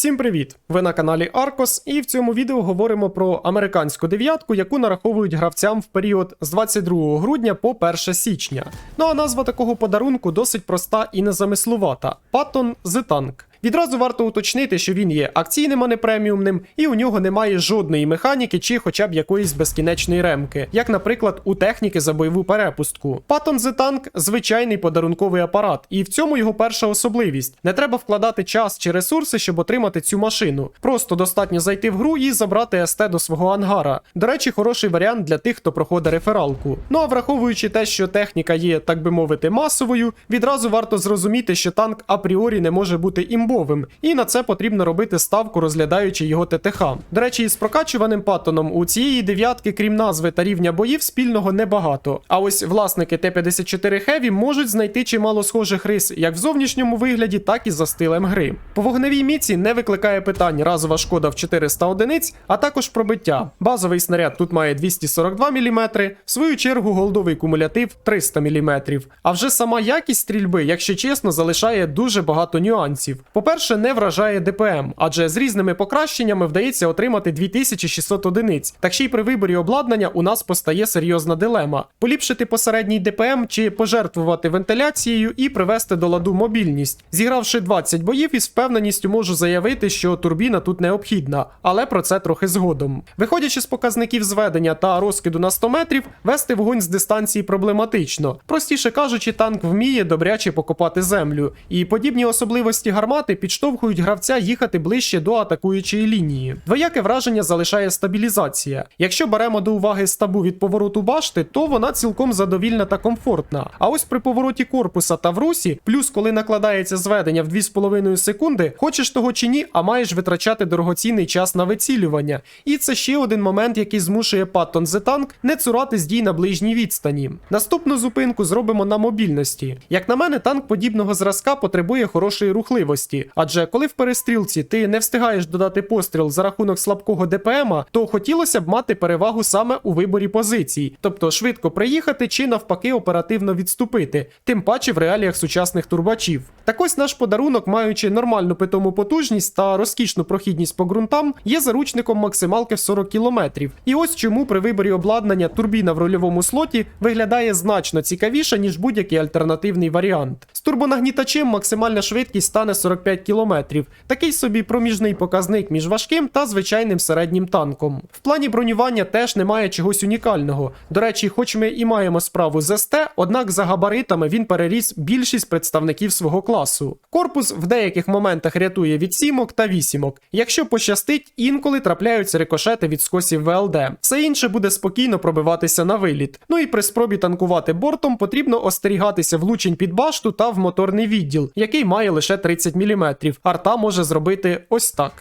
Всім привіт! Ви на каналі Аркос, і в цьому відео говоримо про американську дев'ятку, яку нараховують гравцям в період з 22 грудня по 1 січня. Ну а назва такого подарунку досить проста і незамислувата: Patton The Tank. Відразу варто уточнити, що він є акційним, а не преміумним, і у нього немає жодної механіки чи хоча б якоїсь безкінечної ремки, як, наприклад, у техніки за бойову перепустку. Patton The Tank – звичайний подарунковий апарат, і в цьому його перша особливість. Не треба вкладати час чи ресурси, щоб отримати цю машину. Просто достатньо зайти в гру і забрати СТ до свого ангара. До речі, хороший варіант для тих, хто проходить рефералку. Ну а враховуючи те, що техніка є, так би мовити, масовою, відразу варто зрозуміти, що танк апріорі не може бути імбовим, і на це потрібно робити ставку, розглядаючи його ТТХ. До речі, із прокачуваним паттоном у цієї дев'ятки, крім назви та рівня боїв, спільного небагато. А ось власники Т-54 Heavy можуть знайти чимало схожих рис як в зовнішньому вигляді, так і за стилем гри. По вогневій міці не викликає питань разова шкода в 400 одиниць, а також пробиття. Базовий снаряд тут має 242 мм, в свою чергу голдовий кумулятив 300 мм. А вже сама якість стрільби, якщо чесно, залишає дуже багато нюансів. По-перше, не вражає ДПМ, адже з різними покращеннями вдається отримати 2600 одиниць. Так ще й при виборі обладнання у нас постає серйозна дилема: поліпшити посередній ДПМ чи пожертвувати вентиляцією і привести до ладу мобільність. Зігравши 20 боїв, із впевненістю можу заявити, що турбіна тут необхідна, але про це трохи згодом. Виходячи з показників зведення та розкиду на 100 метрів, вести вогонь з дистанції проблематично. Простіше кажучи, танк вміє добряче покопати землю, і подібні особливості гармати підштовхують гравця їхати ближче до атакуючої лінії. Двояке враження залишає стабілізація. Якщо беремо до уваги стабу від повороту башти, то вона цілком задовільна та комфортна. А ось при повороті корпуса та в русі, плюс коли накладається зведення в 2,5 секунди, хочеш того чи ні, а маєш витрачати дорогоцінний час на вицілювання. І це ще один момент, який змушує Patton The Tank не цуратись дій на ближній відстані. Наступну зупинку зробимо на мобільності. Як на мене, танк подібного зразка потребує хорошої рухливості, адже коли в перестрілці ти не встигаєш додати постріл за рахунок слабкого ДПМа, то хотілося б мати перевагу саме у виборі позицій, тобто швидко приїхати чи навпаки оперативно відступити, тим паче в реаліях сучасних турбачів. Так ось наш подарунок, маючи нормальну питому потужність та розкішну прохідність по ґрунтам, є заручником максималки в 40 км. І ось чому при виборі обладнання турбіна в рольовому слоті виглядає значно цікавіше, ніж будь-який альтернативний варіант. З турбонагнітачем максимальна швидкість стане 45 км. Такий собі проміжний показник між важким та звичайним середнім танком. В плані бронювання теж немає чогось унікального. До речі, хоч ми і маємо справу з СТ, однак за габаритами він переріс більшість представників свого класу. Корпус в деяких моментах рятує від сімок та вісімок. Якщо пощастить, інколи трапляються рикошети від скосів ВЛД. Все інше буде спокійно пробиватися на виліт. Ну і при спробі танкувати бортом потрібно остерігатися влучень під башту та в моторний відділ, який має лише 30 мм. Арта може зробити ось так.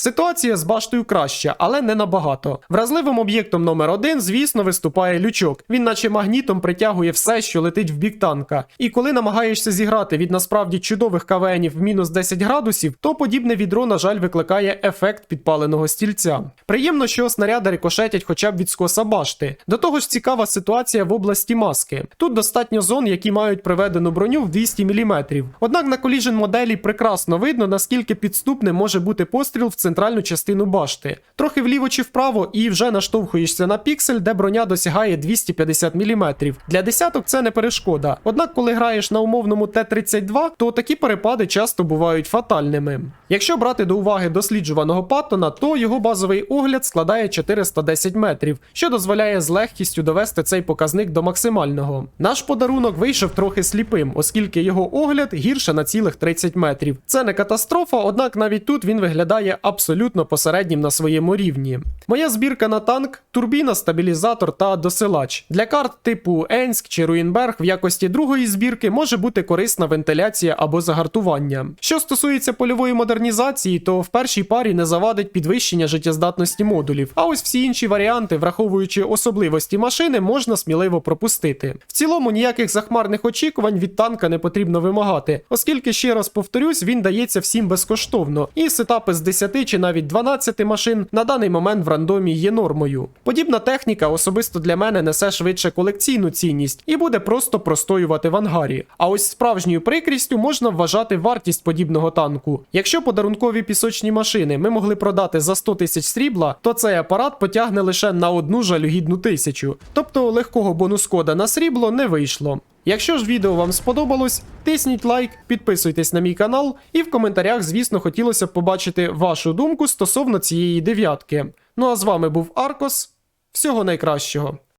Ситуація з баштою краща, але не набагато. Вразливим об'єктом номер один, звісно, виступає лючок. Він, наче магнітом, притягує все, що летить в бік танка. І коли намагаєшся зіграти від насправді чудових КВНів в мінус 10 градусів, то подібне відро, на жаль, викликає ефект підпаленого стільця. Приємно, що снаряди рикошетять хоча б від скоса башти. До того ж, цікава ситуація в області маски. Тут достатньо зон, які мають приведену броню в 200 мм. Однак на коліжен моделі прекрасно видно, наскільки підступним може бути постріл в центральну частину башти. Трохи вліво чи вправо, і вже наштовхуєшся на піксель, де броня досягає 250 мм. Для десяток це не перешкода. Однак, коли граєш на умовному Т-32, то такі перепади часто бувають фатальними. Якщо брати до уваги досліджуваного Паттона, то його базовий огляд складає 410 метрів, що дозволяє з легкістю довести цей показник до максимального. Наш подарунок вийшов трохи сліпим, оскільки його огляд гірше на цілих 30 метрів. Це не катастрофа, однак навіть тут він виглядає абсолютно посереднім на своєму рівні. Моя збірка на танк, турбіна, стабілізатор та досилач. Для карт типу Енськ чи Руїнберг в якості другої збірки може бути корисна вентиляція або загартування. Що стосується польової модернізації, то в першій парі не завадить підвищення життєздатності модулів. А ось всі інші варіанти, враховуючи особливості машини, можна сміливо пропустити. В цілому ніяких захмарних очікувань від танка не потрібно вимагати, оскільки ще раз повторюсь, він дається всім безкоштовно, і сетапи з 10 чи навіть 12 машин на даний момент в рандомі є нормою. Подібна техніка особисто для мене несе швидше колекційну цінність і буде просто простоювати в ангарі. А ось справжньою прикрістю можна вважати вартість подібного танку. Якщо подарункові пісочні машини ми могли продати за 100 тисяч срібла, то цей апарат потягне лише на одну жалюгідну тисячу. Тобто легкого бонус кода на срібло не вийшло. Якщо ж відео вам сподобалось, тисніть лайк, підписуйтесь на мій канал, і в коментарях, звісно, хотілося б побачити вашу думку стосовно цієї дев'ятки. Ну а з вами був Аркос. Всього найкращого.